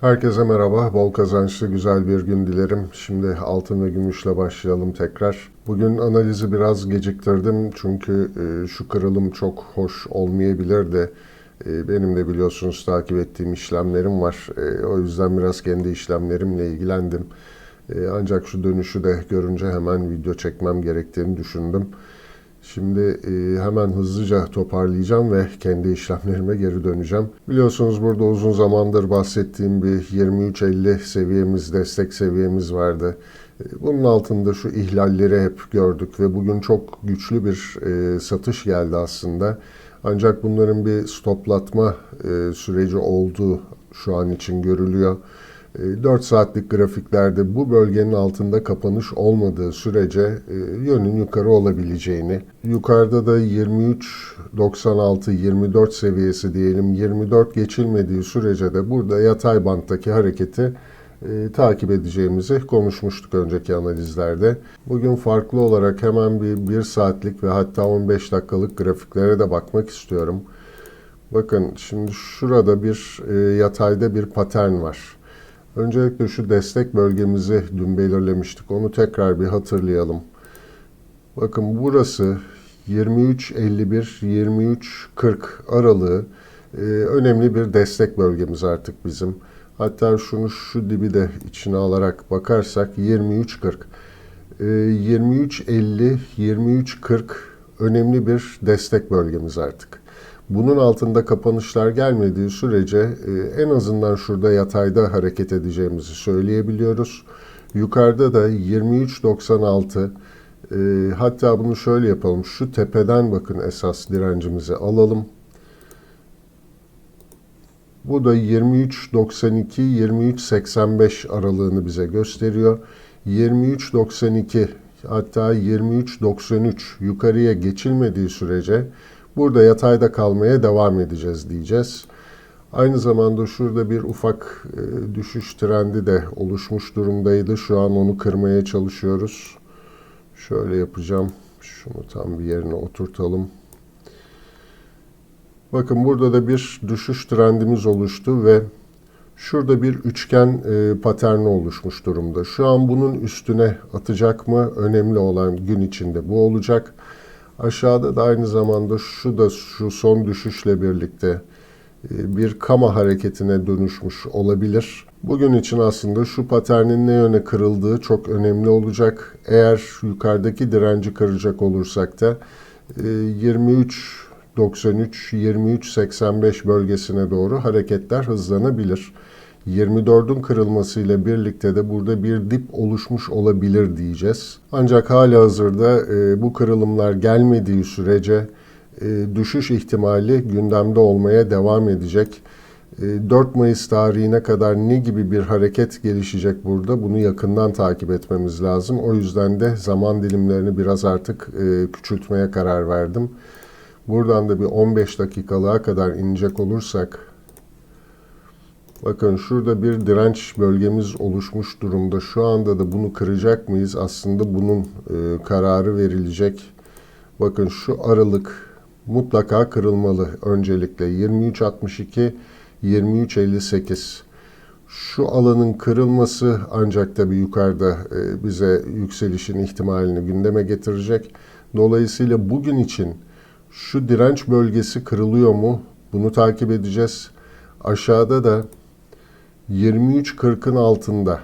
Herkese merhaba, bol kazançlı güzel bir gün dilerim. Şimdi altın ve gümüşle başlayalım tekrar. Bugün analizi biraz geciktirdim çünkü e, şu kırılım çok hoş olmayabilir de e, benim de biliyorsunuz takip ettiğim işlemlerim var. E, o yüzden biraz kendi işlemlerimle ilgilendim. Ancak şu dönüşü de görünce hemen video çekmem gerektiğini düşündüm. Şimdi e, hemen hızlıca toparlayacağım ve kendi işlemlerime geri döneceğim. Biliyorsunuz burada uzun zamandır bahsettiğim bir 23.50 seviyemiz, destek seviyemiz vardı. E, bunun altında şu ihlalleri hep gördük ve bugün çok güçlü bir e, satış geldi aslında. Ancak bunların bir stoplatma e, süreci olduğu şu an için görülüyor. 4 saatlik grafiklerde bu bölgenin altında kapanış olmadığı sürece e, yönün yukarı olabileceğini, yukarıda da 23.96-24 seviyesi diyelim 24 geçilmediği sürece de burada yatay banttaki hareketi e, takip edeceğimizi konuşmuştuk önceki analizlerde. Bugün farklı olarak hemen bir 1 saatlik ve hatta 15 dakikalık grafiklere de bakmak istiyorum. Bakın şimdi şurada bir e, yatayda bir patern var. Öncelikle şu destek bölgemizi dün belirlemiştik. Onu tekrar bir hatırlayalım. Bakın burası 23.51-23.40 aralığı e, önemli bir destek bölgemiz artık bizim. Hatta şunu şu dibi de içine alarak bakarsak 23.40. E, 23.50-23.40 önemli bir destek bölgemiz artık. Bunun altında kapanışlar gelmediği sürece e, en azından şurada yatayda hareket edeceğimizi söyleyebiliyoruz. Yukarıda da 23.96 e, hatta bunu şöyle yapalım. Şu tepeden bakın esas direncimizi alalım. Bu da 23.92-23.85 aralığını bize gösteriyor. 23.92 hatta 23.93 yukarıya geçilmediği sürece Burada yatayda kalmaya devam edeceğiz diyeceğiz. Aynı zamanda şurada bir ufak e, düşüş trendi de oluşmuş durumdaydı. Şu an onu kırmaya çalışıyoruz. Şöyle yapacağım. Şunu tam bir yerine oturtalım. Bakın burada da bir düşüş trendimiz oluştu ve şurada bir üçgen e, paterni oluşmuş durumda. Şu an bunun üstüne atacak mı? Önemli olan gün içinde bu olacak. Aşağıda da aynı zamanda şu da şu son düşüşle birlikte e, bir kama hareketine dönüşmüş olabilir. Bugün için aslında şu paternin ne yöne kırıldığı çok önemli olacak. Eğer yukarıdaki direnci kıracak olursak da 23 93 23 85 bölgesine doğru hareketler hızlanabilir. 24'ün kırılmasıyla birlikte de burada bir dip oluşmuş olabilir diyeceğiz. Ancak hala hazırda e, bu kırılımlar gelmediği sürece e, düşüş ihtimali gündemde olmaya devam edecek. E, 4 Mayıs tarihine kadar ne gibi bir hareket gelişecek burada bunu yakından takip etmemiz lazım. O yüzden de zaman dilimlerini biraz artık e, küçültmeye karar verdim. Buradan da bir 15 dakikalığa kadar inecek olursak Bakın şurada bir direnç bölgemiz oluşmuş durumda. Şu anda da bunu kıracak mıyız? Aslında bunun e, kararı verilecek. Bakın şu aralık mutlaka kırılmalı öncelikle. 23.62 23.58 şu alanın kırılması ancak tabii yukarıda e, bize yükselişin ihtimalini gündeme getirecek. Dolayısıyla bugün için şu direnç bölgesi kırılıyor mu? Bunu takip edeceğiz. Aşağıda da 23.40'ın altında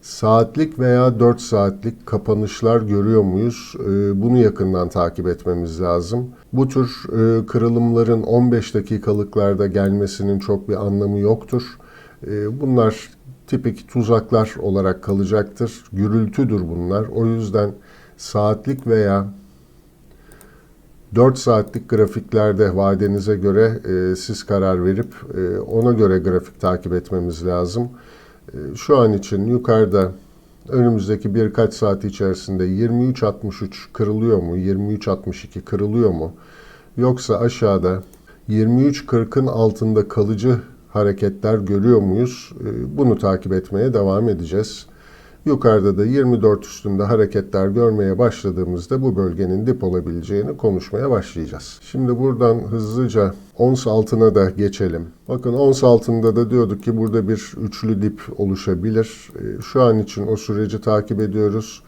saatlik veya 4 saatlik kapanışlar görüyor muyuz? Ee, bunu yakından takip etmemiz lazım. Bu tür e, kırılımların 15 dakikalıklarda gelmesinin çok bir anlamı yoktur. Ee, bunlar tipik tuzaklar olarak kalacaktır. Gürültüdür bunlar. O yüzden saatlik veya 4 saatlik grafiklerde vadenize göre e, siz karar verip e, ona göre grafik takip etmemiz lazım. E, şu an için yukarıda önümüzdeki birkaç saat içerisinde 23.63 kırılıyor mu? 23.62 kırılıyor mu? Yoksa aşağıda 23.40'ın altında kalıcı hareketler görüyor muyuz? E, bunu takip etmeye devam edeceğiz. Yukarıda da 24 üstünde hareketler görmeye başladığımızda bu bölgenin dip olabileceğini konuşmaya başlayacağız. Şimdi buradan hızlıca ons altına da geçelim. Bakın ons altında da diyorduk ki burada bir üçlü dip oluşabilir. Ee, Şu an için o süreci takip ediyoruz.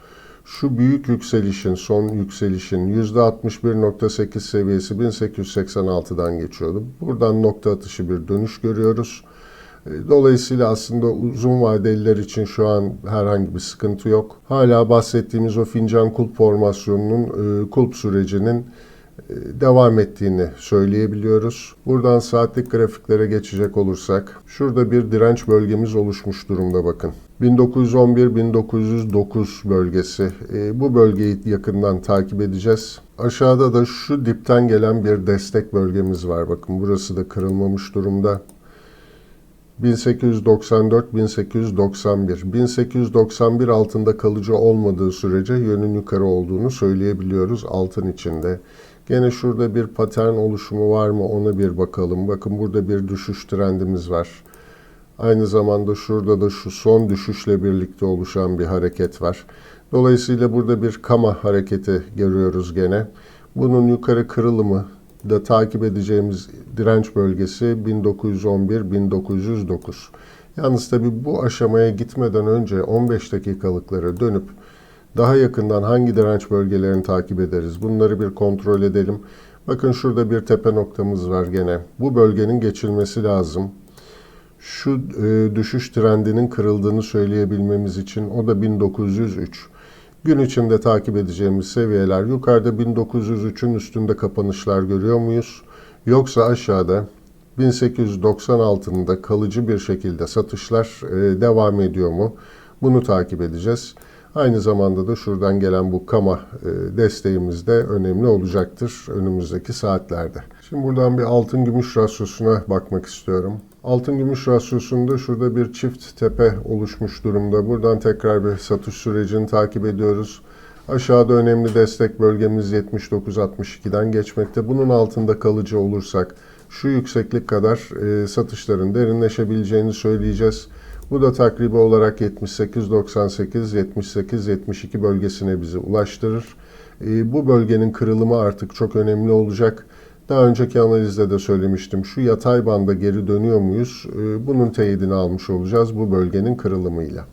Şu büyük yükselişin, son yükselişin %61.8 seviyesi 1886'dan geçiyordu. Buradan nokta atışı bir dönüş görüyoruz. E, Dolayısıyla aslında uzun vadeliler için şu an herhangi bir sıkıntı yok. Hala bahsettiğimiz o fincan kulp formasyonunun e, kulp sürecinin e, devam ettiğini söyleyebiliyoruz. Buradan saatlik grafiklere geçecek olursak şurada bir direnç bölgemiz oluşmuş durumda bakın. 1911-1909 bölgesi. Bu bölgeyi yakından takip edeceğiz. Aşağıda da şu dipten gelen bir destek bölgemiz var. Bakın burası da kırılmamış durumda. 1894-1891. 1891 altında kalıcı olmadığı sürece yönün yukarı olduğunu söyleyebiliyoruz altın içinde. Gene şurada bir patern oluşumu var mı ona bir bakalım. Bakın burada bir düşüş trendimiz var. Aynı zamanda şurada da şu son düşüşle birlikte oluşan bir hareket var. Dolayısıyla burada bir kama hareketi görüyoruz gene. Bunun yukarı kırılımı da takip edeceğimiz direnç bölgesi 1911-1909. Yalnız tabi bu aşamaya gitmeden önce 15 dakikalıklara dönüp daha yakından hangi direnç bölgelerini takip ederiz? Bunları bir kontrol edelim. Bakın şurada bir tepe noktamız var gene. Bu bölgenin geçilmesi lazım. Şu e, düşüş trendinin kırıldığını söyleyebilmemiz için o da 1903. Gün içinde takip edeceğimiz seviyeler yukarıda 1903'ün üstünde kapanışlar görüyor muyuz? Yoksa aşağıda 1896'ında kalıcı bir şekilde satışlar e, devam ediyor mu? Bunu takip edeceğiz. Aynı zamanda da şuradan gelen bu kama e, desteğimiz de önemli olacaktır önümüzdeki saatlerde. Şimdi buradan bir altın gümüş rasyosuna bakmak istiyorum. Altın gümüş rasyosunda şurada bir çift tepe oluşmuş durumda. Buradan tekrar bir satış sürecini takip ediyoruz. Aşağıda önemli destek bölgemiz 79.62'den geçmekte. Bunun altında kalıcı olursak şu yükseklik kadar e, satışların derinleşebileceğini söyleyeceğiz. Bu da takribi olarak 78-98-78-72 bölgesine bizi ulaştırır. E, bu bölgenin kırılımı artık çok önemli olacak. Daha önceki analizde de söylemiştim. Şu yatay banda geri dönüyor muyuz? E, bunun teyidini almış olacağız bu bölgenin kırılımıyla.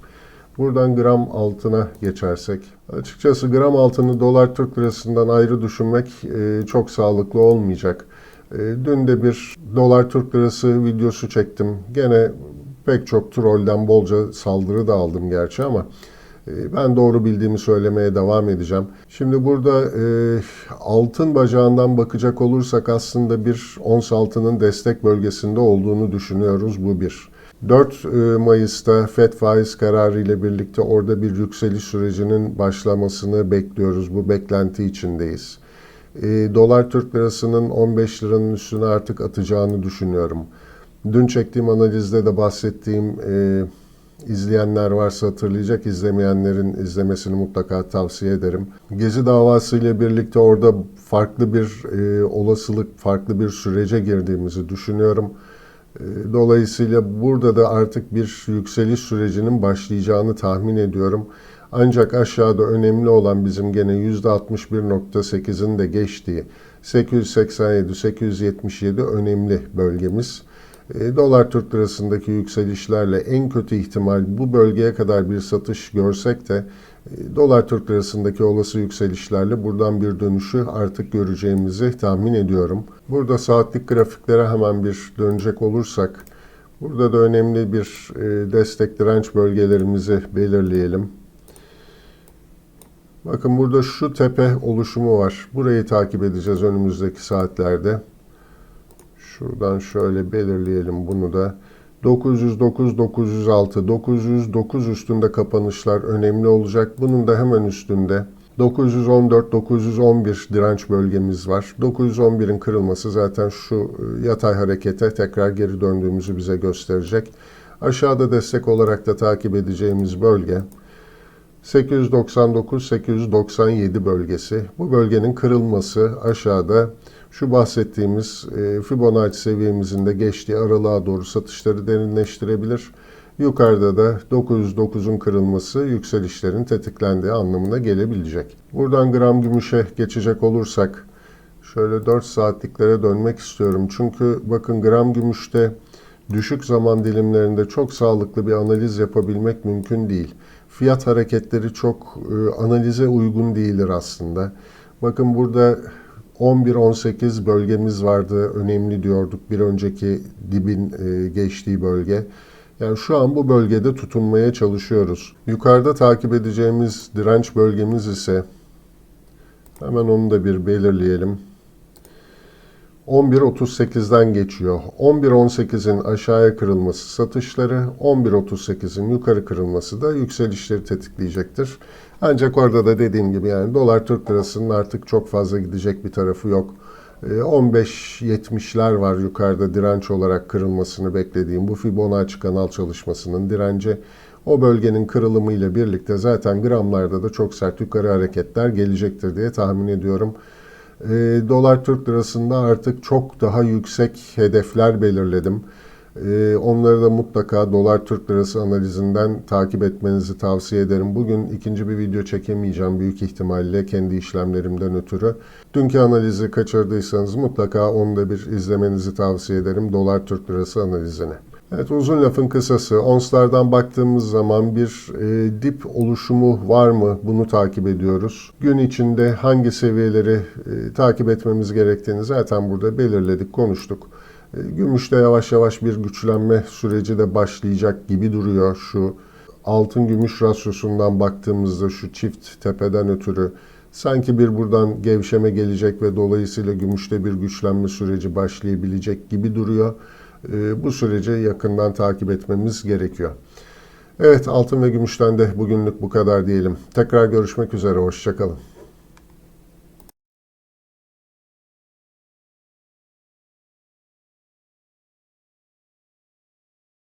Buradan gram altına geçersek. Açıkçası gram altını dolar Türk lirasından ayrı düşünmek e, çok sağlıklı olmayacak. E, dün de bir dolar Türk lirası videosu çektim. Gene pek çok trollden bolca saldırı da aldım gerçi ama ben doğru bildiğimi söylemeye devam edeceğim. Şimdi burada e, altın bacağından bakacak olursak aslında bir ons altının destek bölgesinde olduğunu düşünüyoruz. Bu bir. 4 Mayıs'ta FED faiz kararı ile birlikte orada bir yükseliş sürecinin başlamasını bekliyoruz. Bu beklenti içindeyiz. E, dolar Türk lirasının 15 liranın üstüne artık atacağını düşünüyorum. Dün çektiğim analizde de bahsettiğim e, izleyenler varsa hatırlayacak, izlemeyenlerin izlemesini mutlaka tavsiye ederim. Gezi davası ile birlikte orada farklı bir e, olasılık, farklı bir sürece girdiğimizi düşünüyorum. E, dolayısıyla burada da artık bir yükseliş sürecinin başlayacağını tahmin ediyorum. Ancak aşağıda önemli olan bizim gene %61.8'in de geçtiği 887-877 önemli bölgemiz. E, dolar Türk lirasındaki yükselişlerle en kötü ihtimal bu bölgeye kadar bir satış görsek de e, dolar Türk lirasındaki olası yükselişlerle buradan bir dönüşü artık göreceğimizi tahmin ediyorum. Burada saatlik grafiklere hemen bir dönecek olursak burada da önemli bir e, destek direnç bölgelerimizi belirleyelim. Bakın burada şu tepe oluşumu var. Burayı takip edeceğiz önümüzdeki saatlerde. Şuradan şöyle belirleyelim bunu da. 909, 906, 909 üstünde kapanışlar önemli olacak. Bunun da hemen üstünde 914, 911 direnç bölgemiz var. 911'in kırılması zaten şu yatay harekete tekrar geri döndüğümüzü bize gösterecek. Aşağıda destek olarak da takip edeceğimiz bölge 899-897 bölgesi. Bu bölgenin kırılması aşağıda şu bahsettiğimiz e, Fibonacci seviyemizin de geçtiği aralığa doğru satışları derinleştirebilir. Yukarıda da 909'un kırılması yükselişlerin tetiklendiği anlamına gelebilecek. Buradan gram gümüşe geçecek olursak şöyle 4 saatliklere dönmek istiyorum. Çünkü bakın gram gümüşte düşük zaman dilimlerinde çok sağlıklı bir analiz yapabilmek mümkün değil. Fiyat hareketleri çok e, analize uygun değildir aslında. Bakın burada 11-18 bölgemiz vardı. Önemli diyorduk bir önceki dibin e, geçtiği bölge. Yani şu an bu bölgede tutunmaya çalışıyoruz. Yukarıda takip edeceğimiz direnç bölgemiz ise hemen onu da bir belirleyelim. 11.38'den geçiyor. 11.18'in aşağıya kırılması satışları, 11.38'in yukarı kırılması da yükselişleri tetikleyecektir. Ancak orada da dediğim gibi yani dolar Türk lirasının artık çok fazla gidecek bir tarafı yok. Ee, 15.70'ler var yukarıda direnç olarak kırılmasını beklediğim bu Fibonacci kanal çalışmasının direnci. O bölgenin kırılımı ile birlikte zaten gramlarda da çok sert yukarı hareketler gelecektir diye tahmin ediyorum. E, dolar Türk lirasında artık çok daha yüksek hedefler belirledim. E, onları da mutlaka dolar Türk lirası analizinden takip etmenizi tavsiye ederim. Bugün ikinci bir video çekemeyeceğim büyük ihtimalle kendi işlemlerimden ötürü. Dünkü analizi kaçırdıysanız mutlaka onu da bir izlemenizi tavsiye ederim dolar Türk lirası analizini. Evet uzun lafın kısası onslardan baktığımız zaman bir e, dip oluşumu var mı bunu takip ediyoruz. Gün içinde hangi seviyeleri e, takip etmemiz gerektiğini zaten burada belirledik konuştuk. E, gümüşte yavaş yavaş bir güçlenme süreci de başlayacak gibi duruyor şu altın gümüş rasyosundan baktığımızda şu çift tepeden ötürü sanki bir buradan gevşeme gelecek ve dolayısıyla gümüşte bir güçlenme süreci başlayabilecek gibi duruyor. Ee, bu süreci yakından takip etmemiz gerekiyor. Evet altın ve gümüşten de bugünlük bu kadar diyelim. Tekrar görüşmek üzere, hoşçakalın.